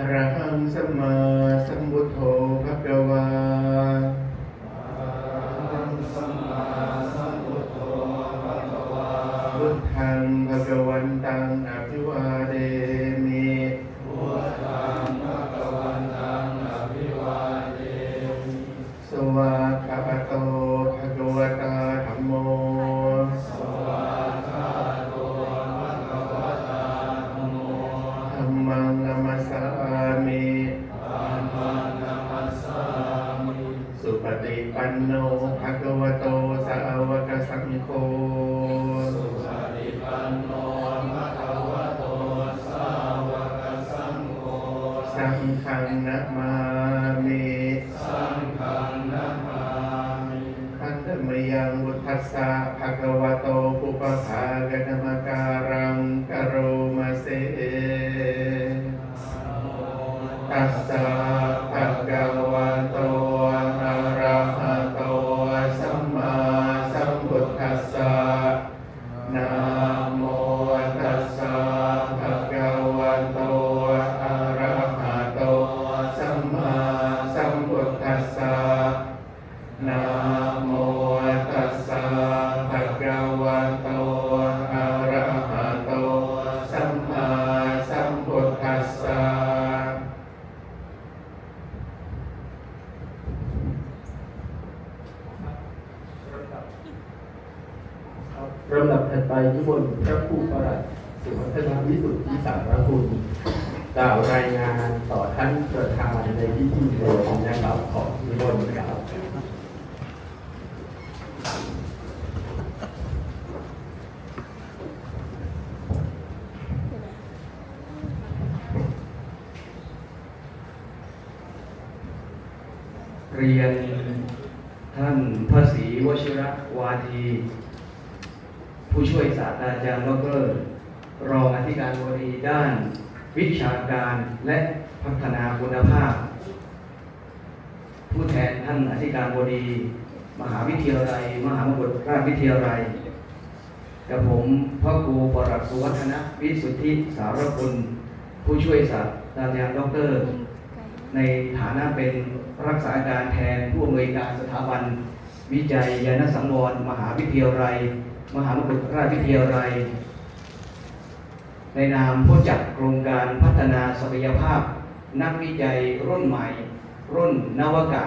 อระหังสัมมาสัมพุทโธภะคะวา สังฆังนะมาานในพิธีในวันนี้นะครับขอนิมนต์ครับเรียนท่านพระศรีวชิระวาที ผู้ช่วยศาสตราจารย์ดรรองอธิการบดีด้านวิชาการและพัฒนาคุณภาพ ทนท่านอธิการบดี มหาวิทยาลัย มหามกุฏราชวิทยาลัยกับผมพระครูปรัชสุวัฒนวิสุทธิสารคุณผู้ช่วยศาสตราจารย์ด็อกเตอร์ ในฐานะเป็นรักษาการแทนผู้อำนวยการสถาบัน วิจัยยานสังวรมหาวิทยาลัย มหามกุฏราชวิทยาลัย ในนามผู้จัดโครงการพัฒนาศักยภาพ นักวิจัยรุ่นใหม่ รุ่นนวกะ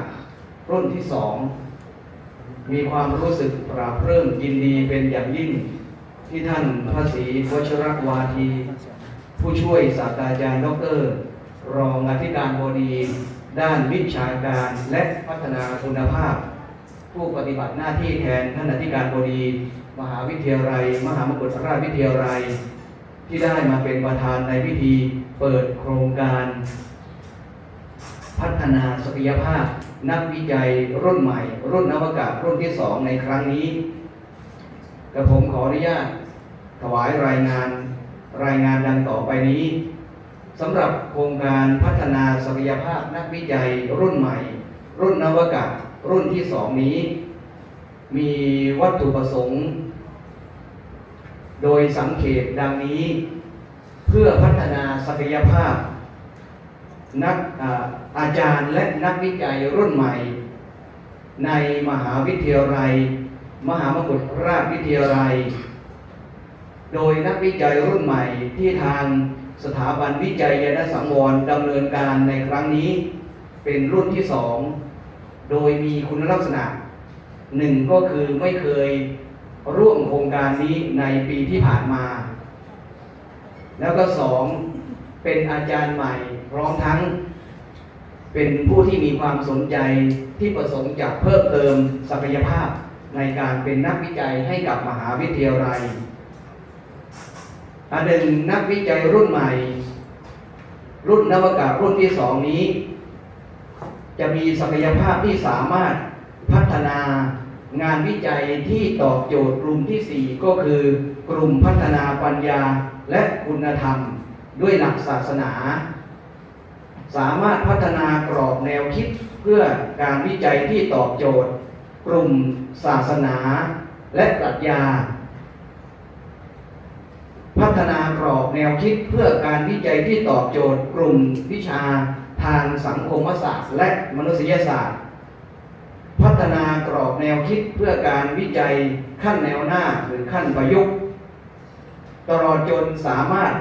รุ่นที่สอง มีความรู้สึกปราบเริ่มยินดีเป็นอย่างยิ่ง ที่ท่านพระศรีวชรวาที ผู้ช่วยศาสตราจารย์ดรรองอธิการบดี ด้านวิชาการและพัฒนาคุณภาพ ผู้ปฏิบัติหน้าที่แทนท่านอธิการบดี มหาวิทยาลัย มหามกุฏราชวิทยาลัย ที่ได้มาเป็นประธานในพิธีเปิดโครงการ พัฒนาศักยภาพ นักวิจัยรุ่นใหม่ รุ่นนวกาศรุ่นที่สองในครั้งนี้กระผมขออนุญาตถวายรายงานรายงานดังต่อไปนี้สำหรับโครงการพัฒนาศักยภาพนักวิจัยรุ่นใหม่ รุ่นนวกาศรุ่นที่สองนี้ มีวัตถุประสงค์ โดยสังเขปดังนี้ เพื่อพัฒนาศักยภาพ นักอาจารย์และนักวิจัยรุ่นใหม่ ในมหาวิทยาลัย มหามกุฏราชวิทยาลัย โดยนักวิจัยรุ่นใหม่ที่ทางสถาบันวิจัยยานสังวรดำเนินการในครั้งนี้ เป็นรุ่นที่สองโดยมีคุณลักษณะหนึ่งก็คือไม่เคยร่วมโครงการนี้ในปีที่ผ่านมา แล้วก็สอง เป็นอาจารย์ใหม่ พร้อมทั้ง เป็นผู้ที่มีความสนใจที่ประสงค์จะเพิ่มเติมศักยภาพในการเป็นนักวิจัยให้กับมหาวิทยาลัยอันหนึ่งนักวิจัยรุ่นใหม่ รุ่นนวกาศรุ่นที่สองนี้ จะมีศักยภาพที่สามารถพัฒนางานวิจัยที่ตอบโจทย์กลุ่มที่ 4 ก็คือกลุ่มพัฒนาปัญญาและคุณธรรม ด้วยหลักศาสนา สามารถพัฒนากรอบแนวคิดเพื่อการวิจัยที่ตอบโจทย์ กลุ่มศาสนาและปรัชญา พัฒนากรอบแนวคิดเพื่อการวิจัยที่ตอบโจทย์ กลุ่มวิชาทางสังคมศาสตร์ และมนุษยศาสตร์ พัฒนากรอบแนวคิดเพื่อการวิจัยขั้นแนวหน้าหรือขั้นประยุกต์ ตลอดจนสามารถ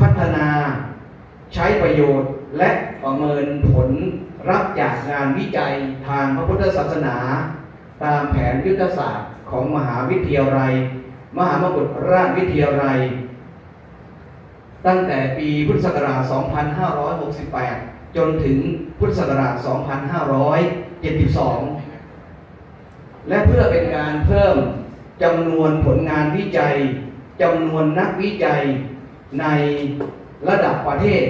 พัฒนาใช้ประโยชน์และประเมินผลรับจากงานวิจัยทางพระพุทธศาสนา ตามแผนยุทธศาสตร์ของมหาวิทยาลัย มหามกุฏราชวิทยาลัย ตั้งแต่ปีพุทธศักราช 2568 จนถึงพุทธศักราช 2572 และเพื่อเป็นการเพิ่มจำนวนผลงานวิจัยจำนวนนักวิจัย ในระดับประเทศ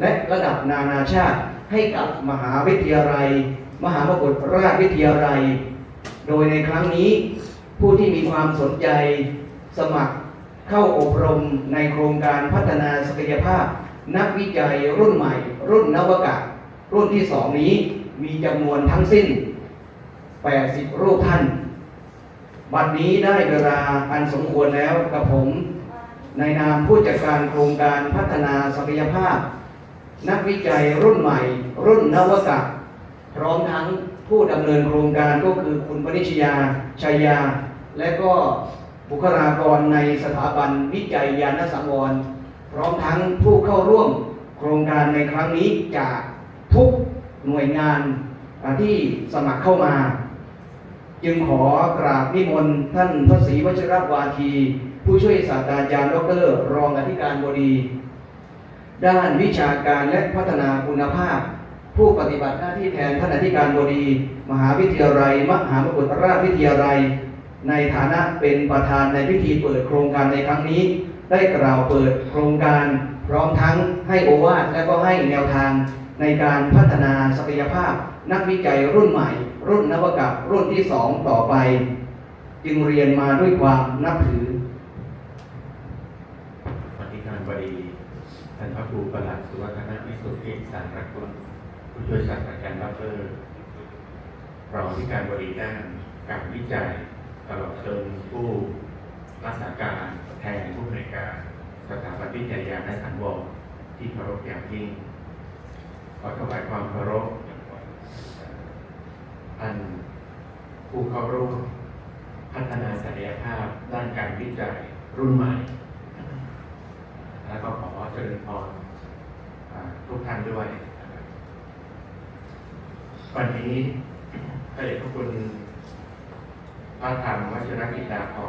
และระดับนานาชาติให้กับมหาวิทยาลัย มหามกุฏราชวิทยาลัย โดยในครั้งนี้ผู้ที่มีความสนใจสมัครเข้าอบรมในโครงการพัฒนาศักยภาพ นักวิจัยรุ่นใหม่ รุ่นนวกะ รุ่นที่สองนี้มีจำนวนทั้งสิ้น 80 รูปท่าน บัดนี้ได้เวลาอันสมควรแล้วกับผม ในนามผู้จัดการโครงการพัฒนาศักยภาพ นักวิจัยรุ่นใหม่ รุ่นนวกะพร้อมทั้งผู้ดำเนินโครงการก็คือคุณปนิชยาชัยยา และก็บุคลากรในสถาบันวิจัยยานสังวร พร้อมทั้งผู้เข้าร่วมโครงการในครั้งนี้จากทุกหน่วยงานที่สมัครเข้ามา จึงขอกราบนิมนต์ท่านพระศรีวชิรวาที ผู้ช่วยศาสตราจารย์ดร รองอธิการบดี ด้านวิชาการและพัฒนาคุณภาพ ผู้ปฏิบัติหน้าที่แทนท่านอธิการบดี มหาวิทยาลัย มหามกุฏราชวิทยาลัย ในฐานะเป็นประธานในพิธีเปิดโครงการในครั้งนี้ ได้กล่าวเปิดโครงการ พร้อมทั้งให้โอวาทและก็ให้แนวทางในการพัฒนาศักยภาพ นักวิจัยรุ่นใหม่ รุ่นนวกะรุ่นที่สองต่อไป จึงเรียนมาด้วยความนับถือธิการบดีท่านพ รูประหลัดสุวัฒนวิสุทธิสารกุลผู้ช่วยศาสตราจารย์ดอกเตอรรองอธิการบดีด้านการวิจัยตลอดจนผู้รักษาการแทนผู้อำนวยการสถาบันวิทยาและสังวรที่เคารพอย่างยิ่งขอถวายความเคารพท่านผู้เข้าร่วมพัฒนาศักยภาพด้านการวิจัยรุ่นใหม่ แล้วก็ขอเจริญพร ทุกท่านด้วย วันนี้พระเดชพระคุณพระธรรมวชิรกิจดาภร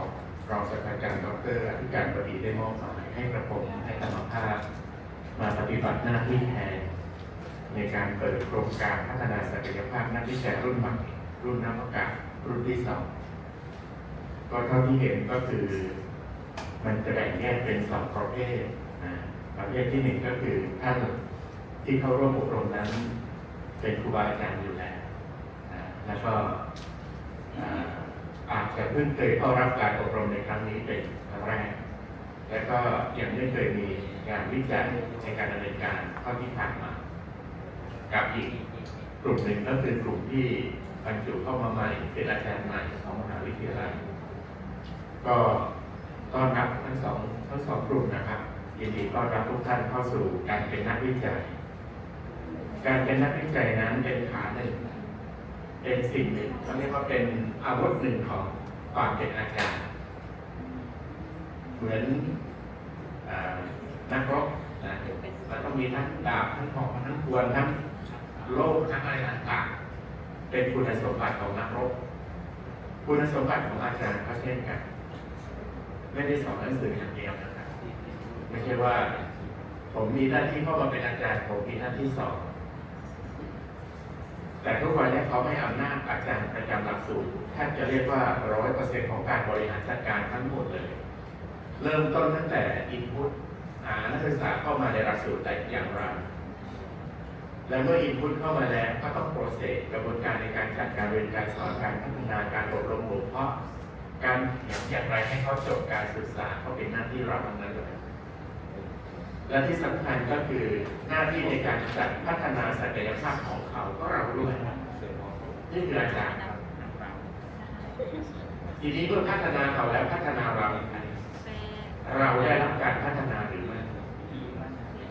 รองศาสตราจารย์ดรอธิการบดีได้มอบหมายให้กระผมให้ธรรมภาพ มาปฏิบัติหน้าที่แทนในการเปิดโครงการพัฒนาศักยภาพนักวิจัยรุ่นใหม่รุ่นนวัตกรรมรุ่นที่สองก็เท่าที่เห็นก็คือ มันจะแบ่งแยกเป็นสองประเภท ประเภทที่หนึ่งก็คือท่านที่เข้าร่วมอบรมนั้น เป็นครูบาอาจารย์อยู่แล้วนะแล้วก็อาจจะเพิ่งเคยเข้ารับการอบรมในครั้งนี้เป็นครั้งแรก แล้วก็ยังไม่เคยมีงานวิจัยในการดำเนินการเท่าที่ผ่านมา กับอีกกลุ่มหนึ่งก็คือกลุ่มที่บรรจุเข้ามาใหม่ เป็นอาจารย์ใหม่ของมหาวิทยาลัย ก็ต้อนรับทั้งสองทั้งสองกลุ่มนะครับ ยินดีต้อนรับทุกท่านเข้าสู่การเป็นนักวิจัย การเป็นนักวิจัยนั้นเป็นขาหนึ่ง เป็นสิ่งหนึ่งเขาเรียกว่าเป็นอาวุธหนึ่งของความเป็นอาจารย์ เหมือนอนักรบนะมันต้องมีทั้งดาบทั้งหอกทั้งควรทั้งโล่ทั้งอะไรต่างๆ เป็นคุณสมบัติของนักรบ คุณสมบัติของอาจารย์ก็เช่นกัน ไม่ได้สอนหนังสืออย่างเดียวนะ ไม่ใช่ว่า ผมมีหน้าที่เข้ามาเป็นอาจารย์ ผมมีหน้าที่สอนแต่ทุกวันนี้เขาไม่เอาหน้าจอาจารย์ประจำหลักสูตรแทบจะเรียกว่าร้อยเปอร์เซ็นของการบริหารจัดการทั้งหมดเลย เริ่มต้นตั้งแต่อินพุตหานักศึกษาเข้ามาในหลักสูตรแต่อย่างไรและเมื่ออินพุตเข้ามาแล้วก็ต้องโปรเซสกระบวนการในการจัดการเรียนการสอนการพัฒนาการอบรมบ่มเพาะการเขียนอย่างไรให้เขาจบการศึกษาเขาเป็นหน้าที่เราทั้งนั้นเลย และที่สำคัญก็คือหน้าที่ในการจัดพัฒนาศักยภาพของเขาก็เราด้วยนี่คืออาจารย์ครับทีนี้เมื่อพัฒนาเขาแล้วพัฒนาเราอย่างไรอาเราได้รับการพัฒนาหรือไม่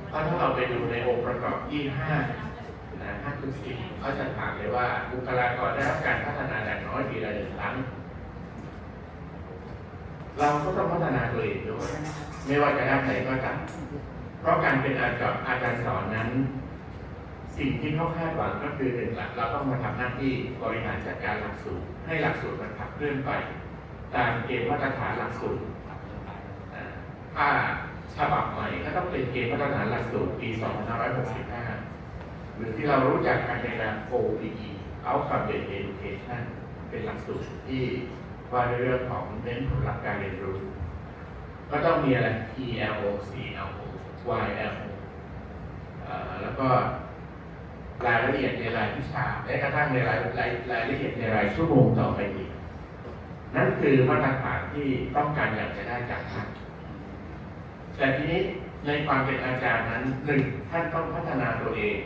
เพราะถ้าเราไปดูในองค์ประกอบที่ห้านะห้าทุกสิ่งเขาจะถามเลยว่าบุคลากรได้รับการพัฒนาอย่างน้อยปีละหนึ่งครั้งเราก็ต้องพัฒนาตัวเองด้วยไม่ว่าจะด้านไหนก็ตาม เพราะการเป็นอาจารย์อาจารย์สอนนั้น สิ่งที่เขาคาดหวังก็คือหนึ่งหลักเราต้องมาทำหน้าที่บริหารจัดการหลักสูตร ให้หลักสูตรมันขับเคลื่อนไป ตามเกณฑ์มาตรฐานหลักสูตรถ้าฉบับใหม่ก็ต้องเป็นเกณฑ์มาตรฐานหลักสูตรปี 2565 หรือที่เรารู้จักกันในนาม OBE Outcome Based Education เป็นหลักสูตรที่ว่าในเรื่องของเน้นผลลัพธ์การเรียนรู้ ก็ต้องมีอะไร ELO CLO YLO เอ่อแล้วก็รายละเอียดในรายวิชาและกระทั่งในรายรายรายละเอียดในรายชั่วโมงต่อไปอีก นั่นคือมาตรฐานที่ต้องการอยากจะได้จากท่านแต่ทีนี้ในความเป็นอาจารย์นั้นหนึ่งท่านต้องพัฒนาตัวเอง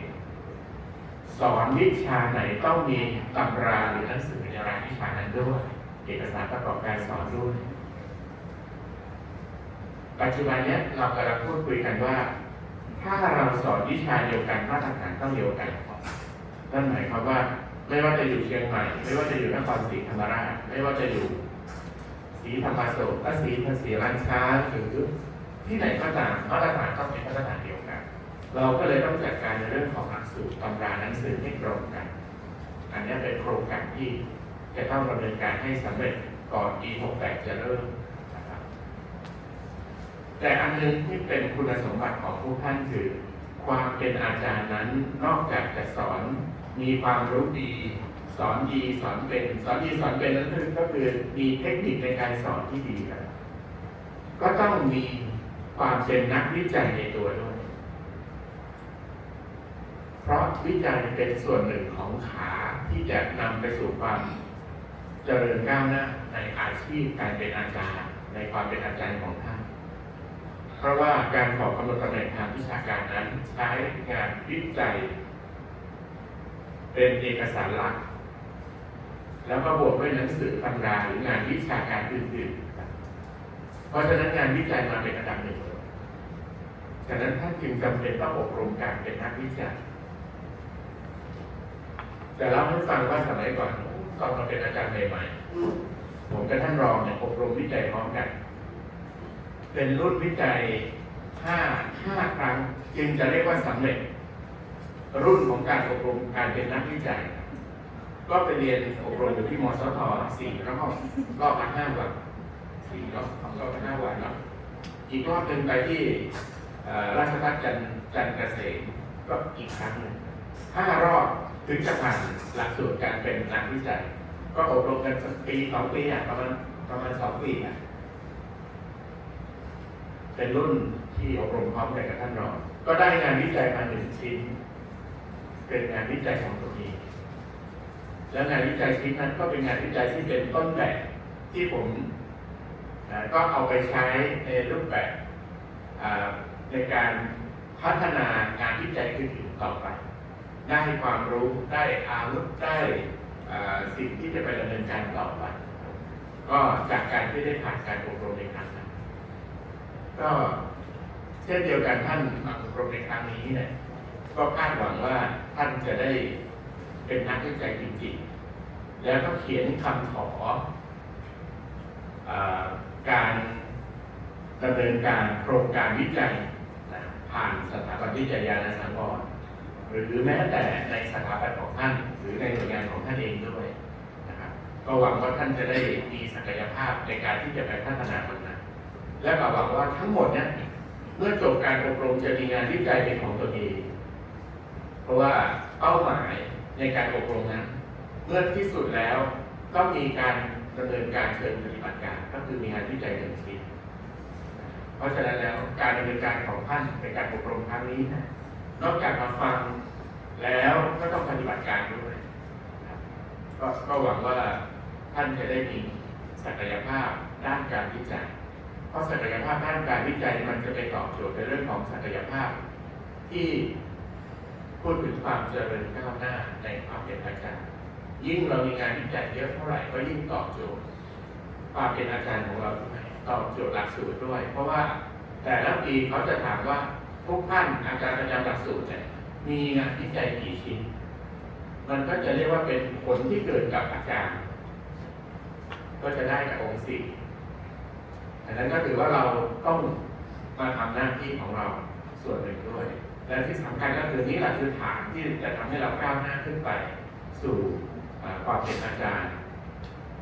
สอนวิชาไหนต้องมีตำราหรือหนังสือในรายวิชานั้นด้วย เอกสารประกอบการสอนด้วย ปัจจุบันเนี้ยเรากำลังพูดคุยกันว่า ถ้าเราสอนวิชาเดียวกันมาตรฐานต้องเดียวกันนั่นหมายความว่าไม่ว่าจะอยู่เชียงใหม่ ไม่ว่าจะอยู่นครศรีธรรมราชไม่ว่าจะอยู่ศรีธรรมโสกและศรีภาษีร้านค้าหรือที่ไหนก็ตามมาตรฐานต้องเป็นมาตรฐานเดียวกัน เราก็เลยต้องจัดการในเรื่องของหลักสูตรตำราหนังสือให้ตรงกัน อันนี้เป็นโครงการที่จะต้องดำเนินการให้สำเร็จก่อนปี68จะเริ่ม แต่อันหนึงที่เป็นคุณสมบัติของผู้ท่านคือ ความเป็นอาจารย์นั้นนอกจากจะสอนมีความรู้ดี สอนดีสอนเป็น สอนดีสอนเป็นนั้นก็คือมีเทคนิคในการสอนที่ดีครับก็ต้องมีความเป็นนักวิจัยในตัวด้วย เพราะวิจัยเป็นส่วนหนึ่งของขาที่จะนำไปสู่ความเจริญก้าวหน้าในอาชีพการเป็นอาจารย์ ในความเป็นอาจารย์ของท่าน ราะว่าการขอกำหนดตำแหน่งทางวิชาการนั้นใช้งานวิจัย เป็นเอกสารหลัก แล้วก็บวกด้วยหนังสือตำราหรืองานวิชาการอื่นๆ เพราะฉะนั้นงานวิจัยมาเป็นอันดับหนึ่งฉะนั้นท่านจึงจำเป็นต้องอบรมการเป็นนักวิจัยแต่เล่าให้ฟังว่าสมัยก่อนตอนเราเป็นอาจารย์ใหม่ๆผมกับท่านรองเนี่ยอบรมวิจัยพร้อมกัน เป็นรุ่นวิจัยห้าห้าครั้ง จึงจะเรียกว่าสำเร็จ รุ่นของการอบรมการเป็นนักวิจัย ก็ไปเรียนอบรมอยู่ที่มสทสี่รอบรอบละห้าวันสี่รอบรอบละห้าวันเนาะอีกรอบหนึ่งไปที่เอ่อราชพัฒจันทร์จันทร์เกษมก็อีกครั้งหนึ่งห้ารอบถึงจะผ่านหลักสูตรการเป็นนักวิจัย ก็อบรมกันสักปีสองปีอะประมาณประมาณสองปีอะ เป็นรุ่นที่อบรมพร้อมกันกับท่านรอง ก็ได้งานวิจัยมาหนึ่งชิ้น เป็นงานวิจัยของตัวเองแล้วงานวิจัยชิ้นนั้นก็เป็นงานวิจัยที่เป็นต้นแบบที่ผมก็เอาไปใช้ในรูปแบบในการพัฒนางานวิจัยอื่นๆต่อไป ได้ความรู้ได้อาวุธได้สิ่งที่จะไปดำเนินการต่อไป ก็จากการที่ได้ผ่านการอบรมในครั้ง ก็เช่นเดียวกันท่านมาอบรมในครั้งนี้เนี่ยก็คาดหวังว่าท่านจะได้เป็นนักวิจัยจริงๆ แล้วก็เขียนคำขออการดำเนินการโครงการวิจัยผ่านสถาบันวิจัยยาณสังวรหรือแม้แต่ในสถาบันของท่าน หรือในหน่วยงานของท่านเองด้วยนะครับก็หวังว่าท่านจะได้มีศักยภาพในการที่จะไปพัฒนามันน และก็หวังว่าทั้งหมดเนี่ยเมื่อจบการอบรมจะมีงานวิจัยเป็นของตัวเอง เพราะว่าเป้าหมายในการอบรมนั้นเมื่อที่สุดแล้วต้องมีการดำเนินการเชิงปฏิบัติการ ก็คือมีงานวิจัยหนึ่งชิ้นเพราะฉะนั้นแล้วการดำเนินการของท่านในการอบรมครั้งนี้นะนอกจากมาฟังแล้วก็ต้องปฏิบัติการด้วยก็หวังว่าท่านจะได้มีศักยภาพด้านการวิจัย ราะศักยภาพด้านการวิจัยมันจะไปตอบโจทย์ในเรื่องของศักยภาพ ที่พูดถึงความเจริญก้าวหน้าในความเป็นอาจารย์ ยิ่งเรามีงานวิจัยเยอะเท่าไหร่ก็ยิ่งตอบโจทย์ ความเป็นอาจารย์ของเราเท่ไหร่ตอบโจทย์หลักสูตรด้วย เพราะว่าแต่ละปีเขาจะถามว่าทุกท่านอาจารย์ประจำหลักสูตรเนี่ยมีงานวิจัยกี่ชิ้น มันก็จะเรียกว่าเป็นผลที่เกิดกับอาจารย์ ก็จะได้กับองค์สี่ นนั้นก็ถือว่าเราต้องมาทำหน้าที่ของเราส่วนหนึ่งด้วย และที่สำคัญก็คือนี่แหละคือฐานที่จะทำให้เราก้าวหน้าขึ้นไป สู่ความเป็นอาจารย์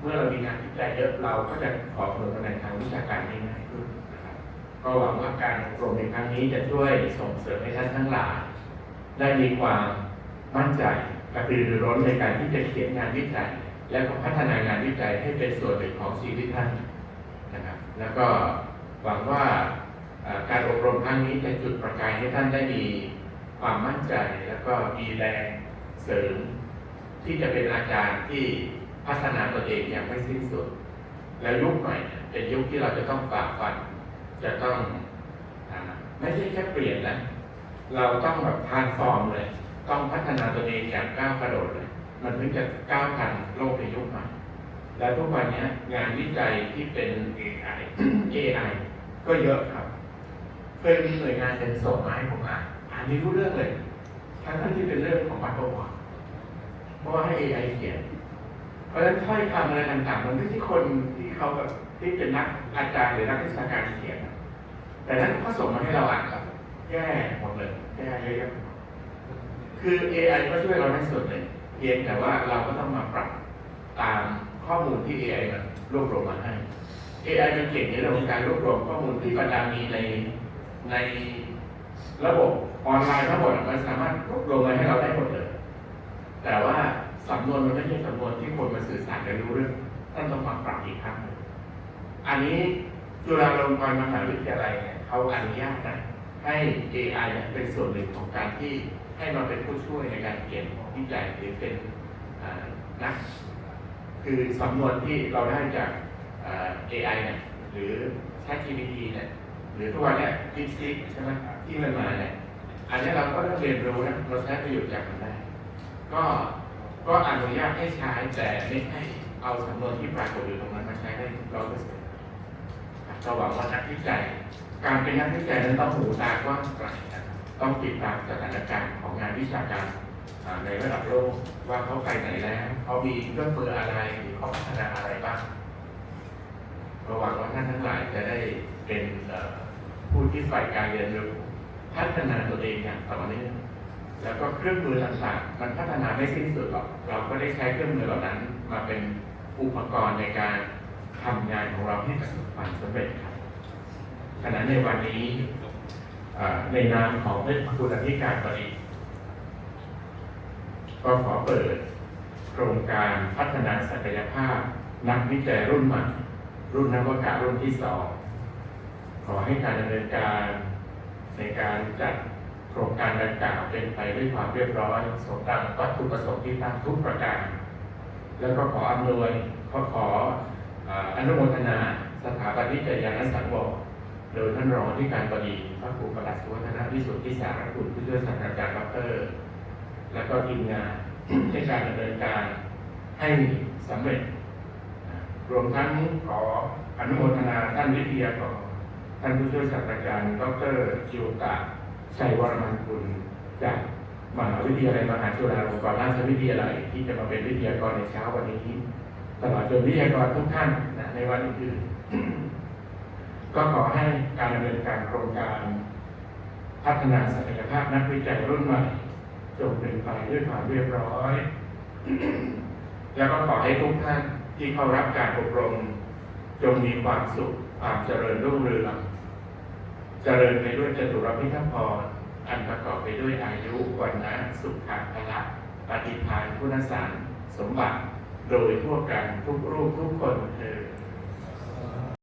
เมื่อเรามีงานวิจัยเยอะเราก็จะขอเพิ่มตำแหน่งทางวิชาการง่ายขึ้นนะครับก็หวังว่าการอบรมในครั้งนี้จะช่วยส่งเสริมให้ท่านทั้งหลายได้มีความมั่นใจกระตือรือร้นในการที่จะเขียนงานวิจัย และก็พัฒนางานวิจัยให้เป็นส่วนหนึ่งของชีวิตท่าน แล้วก็หวังว่าการอบรมครั้งนี้จะจุดประกายให้ท่านได้มีความมั่นใจ แล้วก็มีแรงเสริม ที่จะเป็นอาจารย์ที่พัฒนาตัวเองอย่างไม่สิ้นสุด แล้วยุคใหม่เนี่ยเป็นยุคที่เราจะต้องฝ่าฟัน จะต้องอไม่ใช่แค่เปลี่ยนนะเราต้องแบบทานฟอร์มเลย ต้องพัฒนาตัวเองอย่างก้าวกระโดดเลย มันถึงจะก้าวทันโลกในยุคใหม่ แล้วทุกวันนี้งานวิจัยที่เป็น AI AI ก็เยอะครับ เคยมีหน่วยงานเป็นส่งมาให้ผมอ่านอ่านไม่รู้เรื่องเลย ทั้งที่เป็นเรื่องของปัตโตวเพราะว่าให้ AI เขียน เพราะฉะนั้นถ้อยคำอะไรต่างๆมันไม่ใช่คนที่เขาแบบที่เป็นนักอาจารย์หรือนักวิชาการเขียน แต่นั้นเขาส่งมาให้เราอ่านครับแก้หมดเลยแก้เยอะๆคือ AI ก็ช่วยเราในส่วนหนึ่งเพียงแต่ว่าเราก็ต้องมาปรับตาม ข้อมูลที่ AI มันรวบรวมมาให้ AI มันเก่งในเรื่องของการรวบรวมข้อมูลที่บรรดามีในในระบบออนไลน์ทั้งหมดมันสามารถรวบรวมมาให้เราได้หมดเลย แต่ว่าสำนวนมันไม่ใช่สำนวนที่คนมาสื่อสารกันรู้เรื่องท่านต้องมาปรับอีกครั้งอันนี้จุฬาลงกรณ์มหาวิทยาลัยเนี่ยเขาอนุญาตนะให้ AI เนี่ยเป็นส่วนหนึ่งของการที่ให้มาเป็นผู้ช่วยในการเขียนวิจัยหรือเป็นนัก คือสำนวนที่เราได้จาก AI เนี่ยหรือ ChatGPT เนี่ยหรือทุกวันเนี่ย DeepSeek ใช่ไหมที่มันมาเนี่ยอันนี้เราก็ต้องเรียนรู้นะเราใช้ประโยชน์จากมันได้ ก็ก็อนุญาตให้ใช้แต่ไม่ให้เอาสำนวนที่ปรากฏอยู่ตรงนั้นมาใช้ได้ร้อยเปอร์เซ็นต์ก็หวังว่านักวิจัยการเป็นนักวิจัยนั้นต้องหูตากว้างไกลต้องติดตามสถานการณ์ของงานวิชาการ ในระดับโลกว่าเขาไปไหนแล้วเขามีเครื่องมืออะไรหรือเขาพัฒนาอะไรบ้างก็หวังว่าท่านทั้งหลายจะได้เป็นผู้ที่ใฝ่การเรียนรู้พัฒนาตัวเองอย่างต่อเนื่องแล้วก็เครื่องมือต่างๆมันพัฒนาไม่สิ้นสุดหรอก เราก็ได้ใช้เครื่องมือเหล่านั้น มาเป็นอุปกรณ์ในการทำงานของเราให้ประสบความสำเร็จครับขณะในวันนี้ในนามของเพื่อนคุณอธิการบดี ก็ขอเปิดโครงการพัฒนาศักยภาพ นักวิจัยรุ่นใหม่ รุ่นนวัตกรรมรุ่นที่สองขอให้การดำเนินการในการจัดโครงการดังกล่าวเป็นไปด้วยความเรียบร้อยสมดังวัตถุประสงค์ที่ตั้งทุกประการ แล้วก็ขออำนวยขอขออนุโมทนาสถาบันวิจัยยานสังวรโดยท่านรองที่การบดีพระครูประหลัดสุวัฒนวิสุทธิสารคุณผู้ช่วยศาสตราจารย์ดอกเตอร์ และก็ทีมงานในการดำเนินการให้สำเร็จ รวมทั้งขออนุโมทนาท่านวิทยากรท่านผู้ช่วยศาสตราจารย์ดรจิวตะชัยวรมันกุลจากมหาวิทยาลัยมหาจุฬาลงกรณราชวิทยาลัยที่จะมาเป็นวิทยากรในเช้าวันนี้ ตลอดจนวิทยากรทุกท่านนะในวันอื่นๆก็ขอให้การดำเนินการโครงการ พัฒนาศักยภาพนักวิจัยรุ่นใหม่ จงเป็นไปด้วยความเรียบร้อย แล้วก็ขอให้ทุกท่านที่เข้ารับการอบรม จงมีความสุขความเจริญรุ่งเรืองเจริญไปด้วยจตุรพิทักษ์พรอันประกอบไปด้วยอายุวันนะสุขะพละปฏิภาณคุณสารสมบัติ โดยทั่วกันทุกรูปทุกคนเธอ